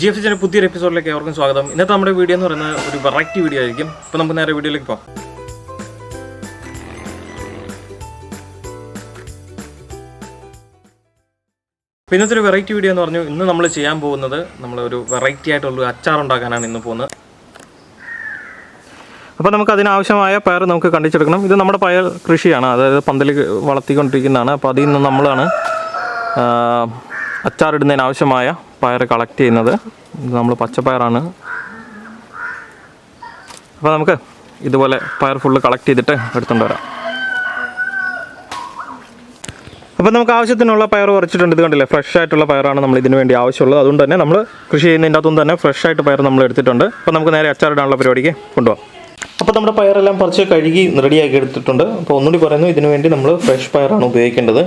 G F സിന്റെ പുതിയൊരു എപ്പിസോഡിലേക്ക് ഏവർക്കും സ്വാഗതം. ഇന്നത്തെ നമ്മുടെ വീഡിയോ എന്ന് പറയുന്നത് ഒരു വെറൈറ്റി വീഡിയോ ആയിരിക്കും. അപ്പോൾ നമുക്ക് നേരെ വീഡിയോയിലേക്ക് പോകാം ഇന്നത്തെ ഒരു വെറൈറ്റി വീഡിയോ എന്ന് പറഞ്ഞു ഇന്ന് നമ്മൾ ചെയ്യാൻ പോകുന്നത് നമ്മൾ ഒരു വെറൈറ്റി ആയിട്ടുള്ള അച്ചാർ ഉണ്ടാക്കാനാണ് ഇന്ന് പോകുന്നത്. അപ്പോൾ നമുക്ക് അതിനാവശ്യമായ പയർ നമുക്ക് കണ്ടിച്ചെടുക്കണം. ഇത് നമ്മുടെ പയർ കൃഷിയാണ്. അതായത് പന്തലിൽ വളർത്തിക്കൊണ്ടിരിക്കുന്നതാണ്. അപ്പോൾ അതിൽ നിന്ന് നമ്മളാണ് അച്ചാറിടുന്നതിന് ആവശ്യമായ പയർ കളക്ട് ചെയ്യുന്നത്. നമ്മൾ പച്ചപ്പയറാണ്. അപ്പോൾ നമുക്ക് ഇതുപോലെ പയർ ഫുള്ള് കളക്ട് ചെയ്തിട്ട് എടുത്തുകൊണ്ട് വരാം. അപ്പോൾ നമുക്ക് ആവശ്യത്തിനുള്ള പയർ കുറച്ചിട്ടുണ്ട് ഇത് കണ്ടില്ലേ? ഫ്രഷ് ആയിട്ടുള്ള പയറാണ് നമ്മൾ ഇതിന് വേണ്ടി ആവശ്യമുള്ളത്. അതുകൊണ്ട് തന്നെ നമ്മൾ കൃഷി ചെയ്യുന്നതിന്റെ അകത്തുനിന്ന് തന്നെ ഫ്രഷ് ആയിട്ട് പയർ നമ്മൾ എടുത്തിട്ടുണ്ട്. അപ്പോൾ നമുക്ക് നേരെ അച്ചാറിടാനുള്ള പരിപാടിക്ക് കൊണ്ടുപോകാം അപ്പോൾ നമ്മുടെ പയറെല്ലാം പറിച്ച് കഴുകി റെഡിയാക്കി എടുത്തിട്ടുണ്ട്. അപ്പോൾ ഒന്നുകൂടി പറയുന്നു ഇതിനു വേണ്ടി നമ്മൾ ഫ്രഷ് പയറാണ് ഉപയോഗിക്കേണ്ടത്.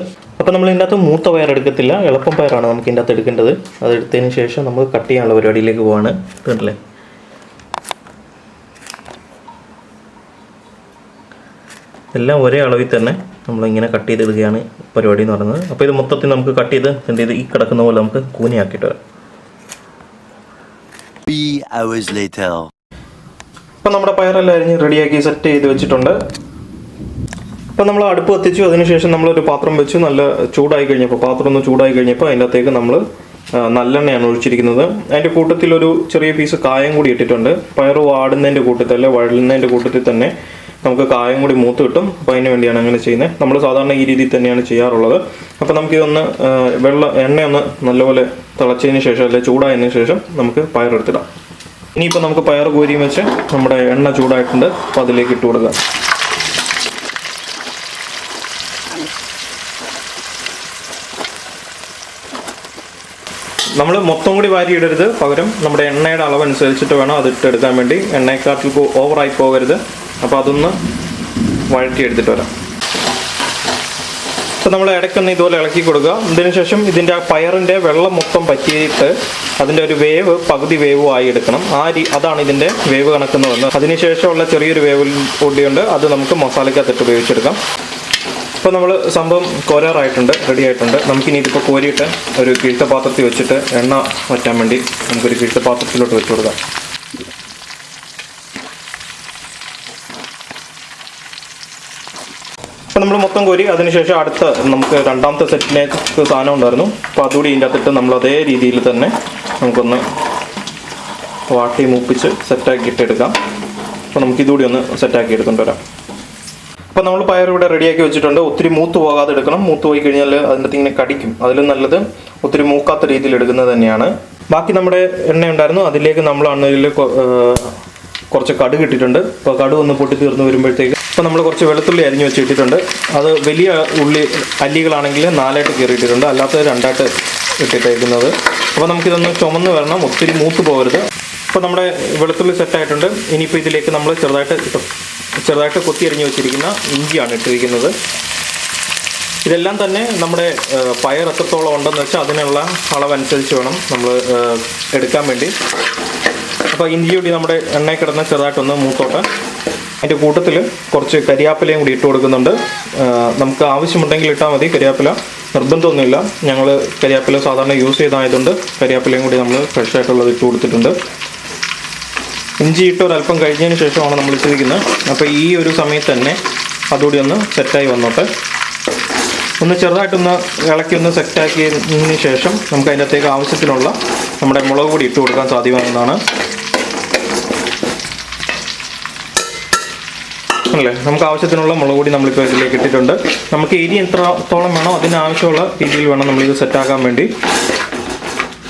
അപ്പോൾ നമ്മൾ ഇതിന്റെ അകത്ത് മൂത്ത പയർ എടുക്കത്തില്ല. എളുപ്പം പയറാണ് നമുക്ക് ഇതിന്റെ അകത്ത് എടുക്കേണ്ടത്. അത് എടുത്തതിന് ശേഷം നമ്മൾ കട്ട് ചെയ്യാനുള്ള പരിപാടിയിലേക്ക് പോവാണ്. കേട്ടില്ലേ കണ്ടില്ലേ? എല്ലാം ഒരേ അളവിൽ തന്നെ നമ്മളിങ്ങനെ കട്ട് ചെയ്തിടുകയാണ് പരിപാടി എന്ന് പറയുന്നത്. അപ്പോൾ ഇത് മൊത്തത്തിൽ നമുക്ക് കട്ട് ചെയ്ത് എന്ത് ചെയ്ത് ഈ കിടക്കുന്ന പോലെ നമുക്ക് കൂനിയാക്കിയിട്ട് വരാം. Later. നമ്മുടെ പയറെല്ലാം അരിഞ്ഞ് റെഡിയാക്കി സെറ്റ് ചെയ്ത് വെച്ചിട്ടുണ്ട്. ഇപ്പം നമ്മൾ അടുപ്പ് കത്തിച്ചു അതിനുശേഷം നമ്മളൊരു പാത്രം വെച്ച് നല്ല ചൂടായി കഴിഞ്ഞപ്പോൾ പാത്രം ഒന്ന് ചൂടായി കഴിഞ്ഞപ്പോൾ അതിന്റെ അകത്തേക്ക് നമ്മൾ നല്ലെണ്ണയാണ് ഒഴിച്ചിരിക്കുന്നത്. അതിന്റെ കൂട്ടത്തിൽ ഒരു ചെറിയ പീസ് കായം കൂടി ഇട്ടിട്ടുണ്ട്. പയറ് വാടുന്നതിന്റെ കൂട്ടത്തിൽ അല്ലെ വഴലുന്നതിന്റെ കൂട്ടത്തിൽ തന്നെ നമുക്ക് കായം കൂടി മൂത്ത് കിട്ടും. അപ്പോൾ അതിന് വേണ്ടിയാണ് അങ്ങനെ ചെയ്യുന്നത്. നമ്മൾ സാധാരണ ഈ രീതിയിൽ തന്നെയാണ് ചെയ്യാറുള്ളത്. അപ്പോൾ നമുക്കിതൊന്ന് വെള്ള വെള്ളം എണ്ണയൊന്ന് നല്ലപോലെ തിളച്ചതിന് ശേഷം അല്ലെ ചൂടായതിനു ശേഷം നമുക്ക് പയറെടുത്തിടാം. ഇനിയിപ്പോൾ നമുക്ക് പയർ കോരിയും വെച്ച് നമ്മുടെ എണ്ണ ചൂടായിട്ടുണ്ട്. അപ്പോൾ അതിലേക്ക് ഇട്ട് കൊടുക്കാം. നമ്മൾ മൊത്തം കൂടി വാരി ഇടരുത്. പകരം നമ്മുടെ എണ്ണയുടെ അനുസരിച്ചിട്ട് വേണം അത് ഇട്ടെടുക്കാൻ വേണ്ടി. എണ്ണയെക്കാട്ടിൽ ഓവറായി പോകരുത്. അപ്പോൾ അതൊന്ന് വഴറ്റി എടുത്തിട്ട് വരാം. അപ്പോൾ നമ്മൾ ഇടയ്ക്കൊന്ന് ഇതുപോലെ ഇളക്കി കൊടുക്കുക. ഇതിന് ശേഷം ഇതിന്റെ ആ പയറിന്റെ വെള്ളം മൊത്തം പറ്റിയിട്ട് അതിന്റെ ഒരു വേവ് പകുതി വേവ് ആയി എടുക്കണം. ആ രീ അതാണ് ഇതിന്റെ വേവ് കണക്കെന്ന് പറയുന്നത്. അതിനുശേഷമുള്ള ചെറിയൊരു വേവ് കൂടിയുണ്ട്. അത് നമുക്ക് മസാലയ്ക്കകത്തിട്ട് ഉപയോഗിച്ചെടുക്കാം. ഇപ്പോൾ നമ്മൾ സംഭവം കോരാറായിട്ടുണ്ട് റെഡി ആയിട്ടുണ്ട്. നമുക്കിനി ഇതിപ്പോൾ കോരിയിട്ട് ഒരു കീഴ്ത്ത പാത്രത്തിൽ വെച്ചിട്ട് എണ്ണ വറ്റാൻ വേണ്ടി നമുക്കൊരു കീഴ്ത്ത പാത്രത്തിലോട്ട് വെച്ച് കൊടുക്കാം. അപ്പോൾ നമ്മൾ മൊത്തം കോരി അതിനുശേഷം അടുത്ത നമുക്ക് രണ്ടാമത്തെ സെറ്റിലേക്ക് സാധനം ഉണ്ടായിരുന്നു. അപ്പോൾ അതുകൂടി ഇതിന്റെ അകത്തിട്ട് നമ്മൾ അതേ രീതിയിൽ തന്നെ നമുക്കൊന്ന് വാട്ടി മൂപ്പിച്ച് സെറ്റാക്കിയിട്ട് എടുക്കാം. അപ്പോൾ നമുക്കിതുകൂടി ഒന്ന് സെറ്റാക്കി എടുത്തുകൊണ്ട് വരാം. അപ്പോൾ നമ്മൾ പയർ ഇവിടെ റെഡിയാക്കി വെച്ചിട്ടുണ്ട്. ഒത്തിരി മൂത്ത് പോകാതെ എടുക്കണം. മൂത്ത് പോയി കഴിഞ്ഞാൽ അതിന്റെ ഇങ്ങനെ കടിക്കും. അതിലും നല്ലത് ഒത്തിരി മൂക്കാത്ത രീതിയിൽ എടുക്കുന്നത് തന്നെയാണ്. ബാക്കി നമ്മുടെ എണ്ണ ഉണ്ടായിരുന്നു. അതിലേക്ക് നമ്മൾ അണ്ണയിൽ കുറച്ച് കടുക് ഇട്ടിട്ടുണ്ട് അപ്പോൾ കടുക് ഒന്ന് പൊട്ടി തീർന്ന് വരുമ്പോഴത്തേക്ക് ഇപ്പോൾ നമ്മൾ കുറച്ച് വെളുത്തുള്ളി അരിഞ്ഞ് വെച്ച് ഇട്ടിട്ടുണ്ട് അത് വലിയ ഉള്ളി അല്ലികളാണെങ്കിൽ നാലായിട്ട് കയറിയിട്ടിട്ടുണ്ട് അല്ലാത്തത് രണ്ടായിട്ട് ഇട്ടിട്ടേക്കുന്നത്. അപ്പോൾ നമുക്കിതൊന്ന് ചുമന്ന് വരണം. ഒത്തിരി മൂത്ത് പോകരുത്. അപ്പോൾ നമ്മുടെ വെളുത്തുള്ളി സെറ്റായിട്ടുണ്ട് ഇനിയിപ്പോൾ ഇതിലേക്ക് നമ്മൾ ചെറുതായിട്ട് ചെറുതായിട്ട് കൊത്തി എറിഞ്ഞ് വെച്ചിരിക്കുന്ന ഇഞ്ചിയാണ് ഇട്ടിരിക്കുന്നത്. ഇതെല്ലാം തന്നെ നമ്മുടെ പയർ എത്രത്തോളം ഉണ്ടെന്ന് വെച്ചാൽ അതിനുള്ള അളവനുസരിച്ച് വേണം നമ്മൾ എടുക്കാൻ വേണ്ടി. അപ്പോൾ ഇഞ്ചി കൂടി നമ്മുടെ എണ്ണയിൽ കിടന്ന് ചെറുതായിട്ടൊന്ന് മൂത്തോട്ട്. അതിന്റെ കൂട്ടത്തിൽ കുറച്ച് കരിയാപ്പിലയും കൂടി ഇട്ട് കൊടുക്കുന്നുണ്ട്. നമുക്ക് ആവശ്യമുണ്ടെങ്കിൽ ഇട്ടാൽ മതി. കരിയാപ്പില നിർബന്ധമൊന്നുമില്ല. ഞങ്ങൾ കരിയാപ്പില സാധാരണ യൂസ് ചെയ്തായതുകൊണ്ട് കരിയാപ്പിലയും കൂടി നമ്മൾ ഫ്രഷ് ആയിട്ടുള്ളത് ഇട്ട് കൊടുത്തിട്ടുണ്ട്. ഇഞ്ചി ഇട്ട് ഒരല്പം കഴിഞ്ഞതിന് ശേഷമാണ് നമ്മൾ ഇട്ടിരിക്കുന്നത് അപ്പോൾ ഈ ഒരു സമയത്ത് തന്നെ അതുകൂടി ഒന്ന് സെറ്റായി വന്നോട്ടെ. ഒന്ന് ചെറുതായിട്ടൊന്ന് ഇളക്കി ഒന്ന് സെറ്റാക്കിയതിന് ശേഷം നമുക്ക് അതിന്റെ അകത്തേക്ക് ആവശ്യത്തിനുള്ള നമ്മുടെ മുളക് പൊടി ഇട്ട് കൊടുക്കാൻ സാധ്യമാകുന്നതാണ്. അല്ലേ? നമുക്ക് ആവശ്യത്തിനുള്ള മുളക് പൊടി നമ്മളിപ്പോൾ ഇതിലേക്ക് ഇട്ടിട്ടുണ്ട്. നമുക്ക് എരി എത്രത്തോളം വേണോ അതിനാവശ്യമുള്ള രീതിയിൽ വേണം നമ്മളിത് സെറ്റാക്കാൻ വേണ്ടി.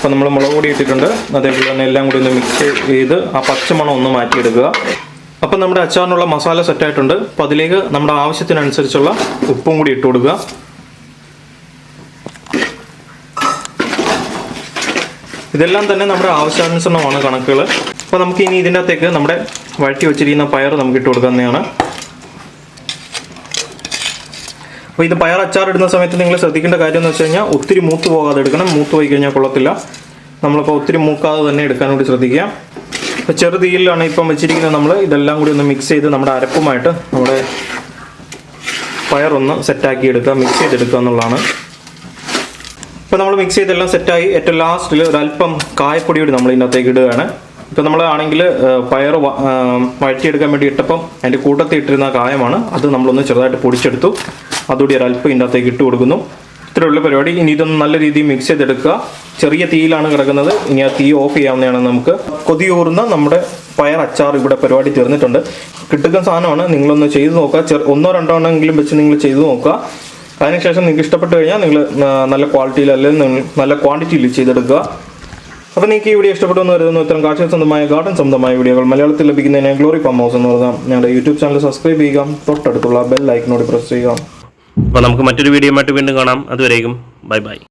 അപ്പോൾ നമ്മൾ മുളക് പൊടി ഇട്ടിട്ടുണ്ട്. അതേപോലെ തന്നെ എല്ലാം കൂടി ഒന്ന് മിക്സ് ചെയ്ത് ആ പച്ചമണം ഒന്ന് മാറ്റിയെടുക്കുക. അപ്പോൾ നമ്മുടെ അച്ചാറിനുള്ള മസാല സെറ്റായിട്ടുണ്ട് അപ്പോൾ അതിലേക്ക് നമ്മുടെ ആവശ്യത്തിനനുസരിച്ചുള്ള ഉപ്പും കൂടി ഇട്ട് കൊടുക്കുക. ഇതെല്ലാം തന്നെ നമ്മുടെ ആവശ്യാനുസരണമാണ് കണക്കുകൾ അപ്പോൾ നമുക്ക് ഇനി ഇതിന്റെ അകത്തേക്ക് നമ്മുടെ വഴറ്റി വെച്ചിരിക്കുന്ന പയർ നമുക്ക് ഇട്ട് കൊടുക്കുന്നതാണ് അപ്പോൾ ഇത് പയർ അച്ചാർ ഇടുന്ന സമയത്ത് നിങ്ങൾ ശ്രദ്ധിക്കേണ്ട കാര്യം എന്ന് വെച്ച് കഴിഞ്ഞാൽ ഒത്തിരി മൂത്ത് പോകാതെ എടുക്കണം. മൂത്ത് പോയി കഴിഞ്ഞാൽ കൊള്ളത്തില്ല. നമ്മളിപ്പോൾ ഒത്തിരി മൂക്കാതെ തന്നെ എടുക്കാൻ വേണ്ടി ശ്രദ്ധിക്കുക. അപ്പോൾ ചെറുതീയിലാണ് ഇപ്പം വെച്ചിരിക്കുന്നത് നമ്മൾ ഇതെല്ലാം കൂടി ഒന്ന് മിക്സ് ചെയ്ത് നമ്മുടെ അരപ്പുമായിട്ട് നമ്മുടെ പയറൊന്ന് സെറ്റാക്കി എടുക്കുക മിക്സ് ചെയ്തെടുക്കുക എന്നുള്ളതാണ്. ഇപ്പോൾ നമ്മൾ മിക്സ് ചെയ്തെല്ലാം സെറ്റായി ഏറ്റവും ലാസ്റ്റിൽ ഒരല്പം കായപ്പൊടി കൂടി നമ്മൾ ഇതിനകത്തേക്ക് ഇടുകയാണ്. ഇപ്പം നമ്മൾ ആണെങ്കിൽ പയർ വഴറ്റിയെടുക്കാൻ വേണ്ടി ഇട്ടപ്പം അതിന്റെ കൂട്ടത്തിൽ ഇട്ടിരുന്ന കായമാണ്. അത് നമ്മളൊന്ന് ചെറുതായിട്ട് പൊടിച്ചെടുത്തു. അതുകൂടി ഒരല്പം ഇതിന്റെ അകത്തേക്ക് ഇട്ട് കൊടുക്കുന്നു. ഇത്രയുള്ള പരിപാടി. ഇനി ഇതൊന്ന് നല്ല രീതിയിൽ മിക്സ് ചെയ്തെടുക്കുക. ചെറിയ തീയിലാണ് കിടക്കുന്നത്. ഇനി ആ തീ ഓഫ് ചെയ്യാവുന്നതാണ് നമുക്ക്. കൊതിയൂറുന്ന നമ്മുടെ പയർ അച്ചാർ ഇവിടെ പരിപാടി തീർന്നിട്ടുണ്ട്. കിട്ടുന്ന സാധനമാണ്. നിങ്ങളൊന്ന് ചെയ്ത് നോക്കുക. ചെറു ഒന്നോ രണ്ടോ എണ്ണമെങ്കിലും വെച്ച് നിങ്ങൾ ചെയ്ത് നോക്കുക. അതിനുശേഷം നിങ്ങൾക്ക് ഇഷ്ടപ്പെട്ട് കഴിഞ്ഞാൽ നിങ്ങൾ നല്ല ക്വാളിറ്റിയിൽ അല്ലെങ്കിൽ നല്ല ക്വാണ്ടിറ്റിയിൽ ചെയ്തെടുക്കുക. അപ്പോൾ നിങ്ങൾക്ക് ഈ വീഡിയോ ഇഷ്ടപ്പെട്ടു എന്ന് കരുതുന്നു. ഇത്തരം കാർഷിക സ്വന്തമായ ഗാർഡൻ സ്വന്തമായ വീഡിയോകൾ മലയാളത്തിൽ ലഭിക്കുന്നതിന് ഗ്ലോറി ഫാം ഹൗസ് എന്ന് പറഞ്ഞാൽ ഞങ്ങളുടെ യൂട്യൂബ് ചാനൽ സബ്സ്ക്രൈബ് ചെയ്യുക. തൊട്ടടുത്തുള്ള ബെൽ ഐക്കനോട് പ്രസ് ചെയ്യുക. അപ്പോൾ നമുക്ക് മറ്റൊരു വീഡിയോ ആയിട്ട് വീണ്ടും കാണാം. അതുവരേക്കും. Bye bye.